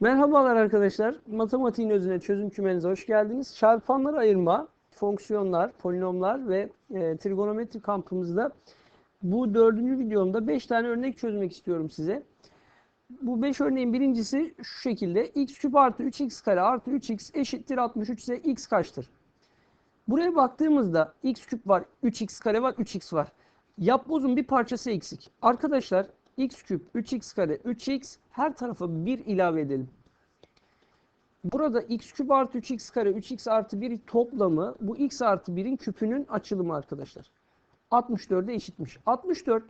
Merhabalar arkadaşlar. Matematiğin özüne çözüm kümenize hoş geldiniz. Çarpanları ayırma, fonksiyonlar, polinomlar ve e, trigonometri kampımızda bu dördüncü videomda 5 tane örnek çözmek istiyorum size. Bu 5 örneğin birincisi şu şekilde. x küp artı 3x kare artı 3x eşittir 63 ise x kaçtır? Buraya baktığımızda x küp var, 3x kare var, 3x var. Yapbozun bir parçası eksik. Arkadaşlar x küp, 3x kare, 3x her tarafa 1 ilave edelim. Burada x küp artı 3x kare, 3x artı 1 toplamı bu x artı 1'in küpünün açılımı arkadaşlar. 64'e eşitmiş. 64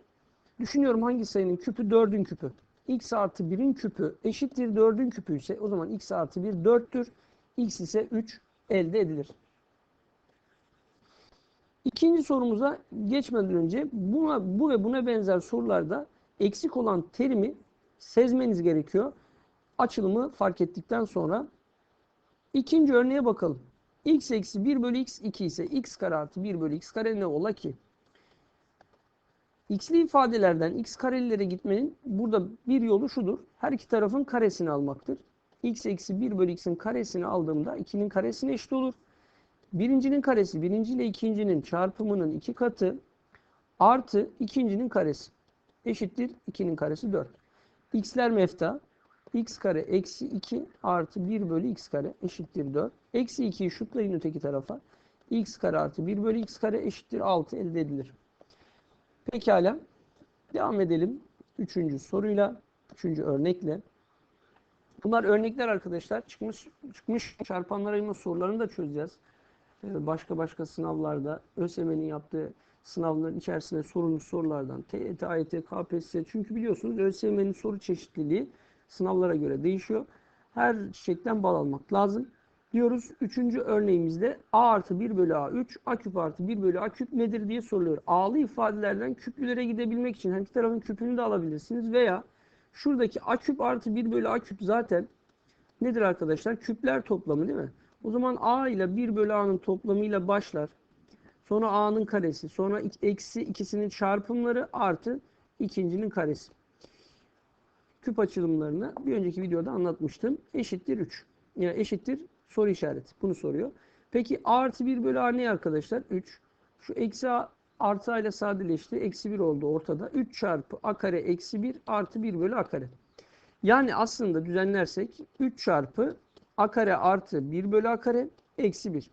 düşünüyorum hangi sayının küpü 4'ün küpü. x artı 1'in küpü eşittir 4'ün küpü ise o zaman x artı 1 4'tür. x ise 3 elde edilir. İkinci sorumuza geçmeden önce buna, bu ve buna benzer sorularda eksik olan terimi sezmeniz gerekiyor. Açılımı fark ettikten sonra ikinci örneğe bakalım. x eksi 1 bölü x 2 ise x kare artı 1 bölü x kare ne ola ki? x'li ifadelerden x karelilere gitmenin burada bir yolu şudur. Her iki tarafın karesini almaktır. x eksi 1 bölü x'in karesini aldığımda 2'nin karesine eşit olur. Birincinin karesi birinci ile ikincinin çarpımının iki katı artı ikincinin karesi eşittir 2'nin karesi 4. x'ler mefta x kare eksi 2 artı 1 bölü x kare eşittir 4. Eksi 2'yi şutlayın öteki tarafa. x kare artı 1 bölü x kare eşittir 6 elde edilir. Pekala. Devam edelim. Üçüncü soruyla, üçüncü örnekle. Bunlar örnekler arkadaşlar. Çıkmış çıkmış çarpanlar ayırma sorularını da çözeceğiz. Ee, başka başka sınavlarda ÖSYM'nin yaptığı sınavların içerisinde sorulmuş sorulardan TET, AYT, KPSS çünkü biliyorsunuz ÖSYM'nin soru çeşitliliği sınavlara göre değişiyor. Her çiçekten bal almak lazım. Diyoruz. Üçüncü örneğimizde A artı 1 bölü A3, A küp artı 1 bölü A küp nedir diye soruluyor. A'lı ifadelerden küplülere gidebilmek için her iki tarafın küpünü de alabilirsiniz veya şuradaki A küp artı 1 bölü A küp zaten nedir arkadaşlar? Küpler toplamı değil mi? O zaman A ile 1 bölü A'nın toplamıyla başlar. Sonra A'nın karesi. Sonra eksi ikisinin çarpımları artı ikincinin karesi. Küp açılımlarını bir önceki videoda anlatmıştım. Eşittir 3. Yani eşittir soru işareti. Bunu soruyor. Peki A artı 1 bölü A ne arkadaşlar? 3. Şu eksi A artı A ile sadeleşti. Eksi 1 oldu ortada. 3 çarpı A kare eksi 1 artı 1 bölü A kare. Yani aslında düzenlersek 3 çarpı A kare artı 1 bölü A kare eksi 1.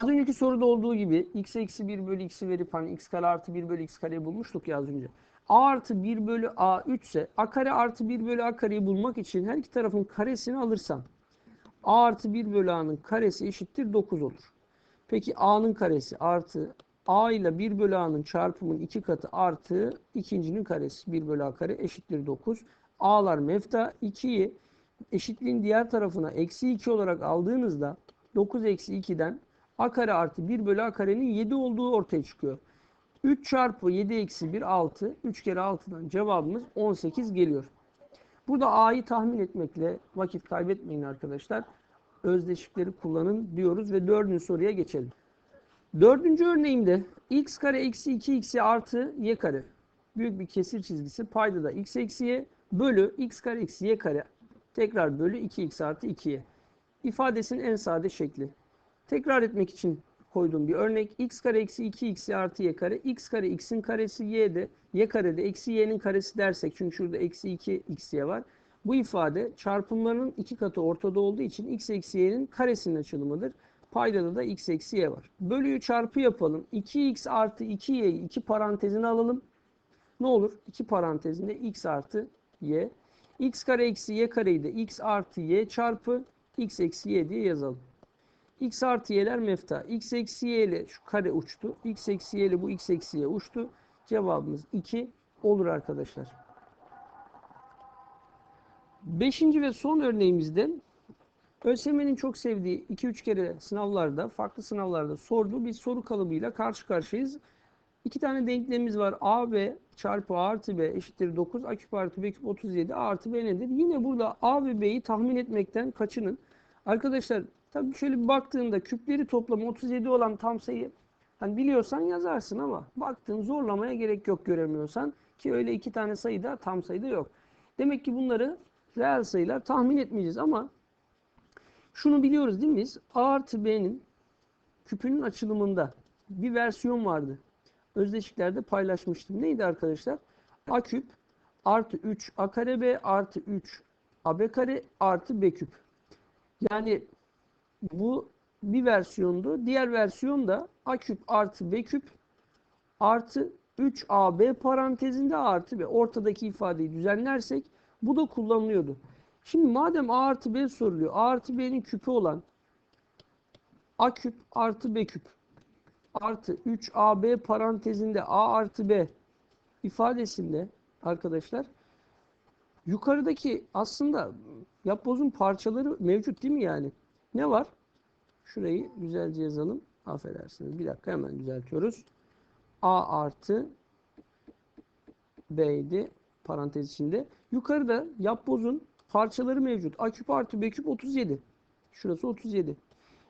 Az önceki soruda olduğu gibi x eksi 1 bölü x'i verip hani x kare artı 1 bölü x kareyi bulmuştuk ya az önce. a artı 1 bölü a 3 ise a kare artı 1 bölü a kareyi bulmak için her iki tarafın karesini alırsam a artı 1 bölü a'nın karesi eşittir 9 olur. Peki a'nın karesi artı a ile 1 bölü a'nın çarpımının 2 katı artı ikincinin karesi 1 bölü a kare eşittir 9. a'lar mefta 2'yi eşitliğin diğer tarafına eksi 2 olarak aldığınızda 9 eksi 2'den a kare artı 1 bölü a karenin 7 olduğu ortaya çıkıyor. 3 çarpı 7 eksi 1 6. 3 kere 6'dan cevabımız 18 geliyor. Burada a'yı tahmin etmekle vakit kaybetmeyin arkadaşlar. Özdeşikleri kullanın diyoruz ve dördüncü soruya geçelim. Dördüncü örneğimde x kare eksi 2x artı y kare. Büyük bir kesir çizgisi payda da x eksi y bölü x kare eksi y kare. Tekrar bölü 2x artı 2y. İfadesinin en sade şekli. Tekrar etmek için koyduğum bir örnek. x kare eksi 2x artı y kare. x kare x'in karesi y de y kare de eksi y'nin karesi dersek. Çünkü şurada eksi 2 xy var. Bu ifade çarpımlarının iki katı ortada olduğu için x eksi y'nin karesinin açılımıdır. Paydada da x eksi y var. Bölüyü çarpı yapalım. 2x artı 2y'yi iki parantezine alalım. Ne olur? İki parantezinde x artı y. x kare eksi y kareyi de x artı y çarpı x eksi y diye yazalım x artı y'ler mefta. x eksi y ile şu kare uçtu. x eksi y ile bu x eksi y uçtu. Cevabımız 2 olur arkadaşlar. Beşinci ve son örneğimizde ÖSYM'nin çok sevdiği 2-3 kere sınavlarda, farklı sınavlarda sorduğu bir soru kalıbıyla karşı karşıyayız. İki tane denklemimiz var. A B çarpı A artı B eşittir 9. A küp artı B küp 37. A artı B nedir? Yine burada A ve B'yi tahmin etmekten kaçının. Arkadaşlar Tabii şöyle bir baktığında küpleri toplamı 37 olan tam sayı hani biliyorsan yazarsın ama baktığın zorlamaya gerek yok göremiyorsan ki öyle iki tane sayı da tam sayıda yok. Demek ki bunları reel sayılar tahmin etmeyeceğiz ama şunu biliyoruz değil mi biz? A artı B'nin küpünün açılımında bir versiyon vardı. Özdeşiklerde paylaşmıştım. Neydi arkadaşlar? A küp artı 3 A kare B artı 3 AB kare artı B küp. Yani bu bir versiyondu. Diğer versiyon da A küp artı B küp artı 3AB parantezinde artı B. Ortadaki ifadeyi düzenlersek bu da kullanılıyordu. Şimdi madem A artı B soruluyor. A artı B'nin küpü olan A küp artı B küp artı 3AB parantezinde A artı B ifadesinde arkadaşlar yukarıdaki aslında yapbozun parçaları mevcut değil mi yani? Ne var? Şurayı güzelce yazalım. Affedersiniz. Bir dakika hemen düzeltiyoruz. A artı B'ydi parantez içinde. Yukarıda yapbozun parçaları mevcut. A küp artı B küp 37. Şurası 37.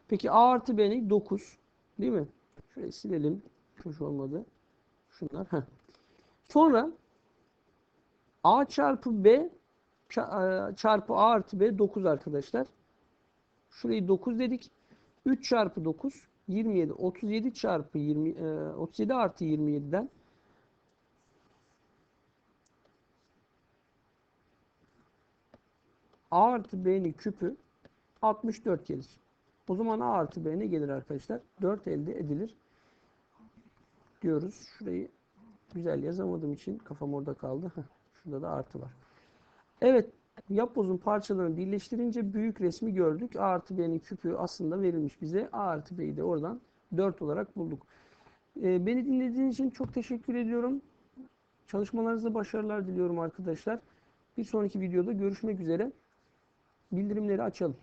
Peki A artı B ne? 9. Değil mi? Şurayı silelim. Hoş olmadı. Şunlar. Heh. Sonra A çarpı B e, çarpı A artı B 9 arkadaşlar. Şurayı 9 dedik. 3 çarpı 9 27. 37 çarpı 20 e, 37 artı 27'den A artı B'nin küpü 64 gelir. O zaman A artı B ne gelir arkadaşlar? 4 elde edilir diyoruz. Şurayı güzel yazamadığım için kafam orada kaldı. Şurada da artı var. Evet, yapbozun parçalarını birleştirince büyük resmi gördük. A artı B'nin küpü aslında verilmiş bize. A artı B'yi de oradan 4 olarak bulduk. Ee, beni dinlediğiniz için çok teşekkür ediyorum. Çalışmalarınızda başarılar diliyorum arkadaşlar. Bir sonraki videoda görüşmek üzere. Bildirimleri açalım.